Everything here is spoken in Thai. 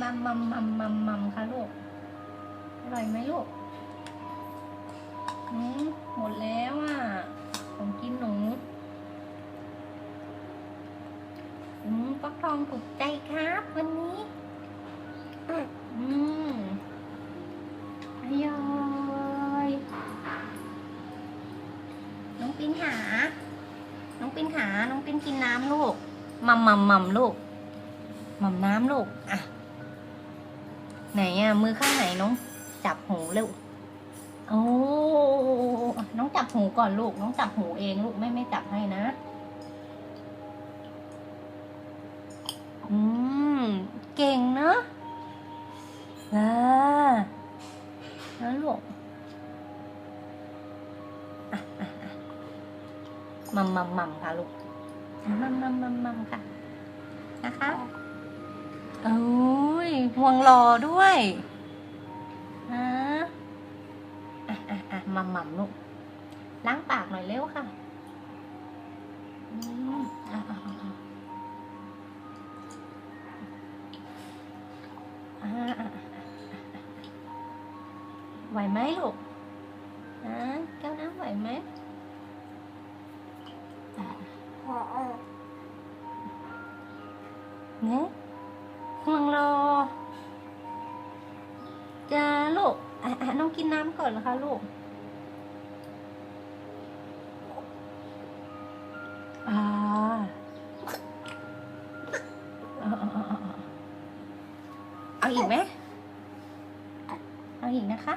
มัมมัมมัมมัมมัมค่ะลูก อร่อยไหมลูกอืมหมดแล้วอะ ของกินหนูอืมฟักทองถูกใจครับ วันนี้อืมอร่อยน้องปินหา น้องปินหา น้องปินกินน้ำลูกมัมมัมมัมลูกมัมน้ำลูก อะ ไหนอะมือข้างไหนน้องจับหูเร็วโอ้น้องจับหูก่อนลูก น้องจับหูเองลูกไม่ไม่จับให้นะ อืม เก่งเนอะอ่าแล้วลูกอะอะอะมัมมัมมัมค่ะลูกอะมัมมัมมัมมัมค่ะ นะคะโอ้ ยห่วงรอด้วยนะอะอะอะมัมมัมลูกล้างปากหน่อยเร็วค่ะอืมอะอะอะอะอ่าอ่าอ่าอ่าไหวไหมลูกฮะแก้วน้ำไหวไหมเนี่ยะลูกอะน้องกินน้ำก่อนนะคะลูกอ่าเอาอีกไหมเอาอีกนะคะ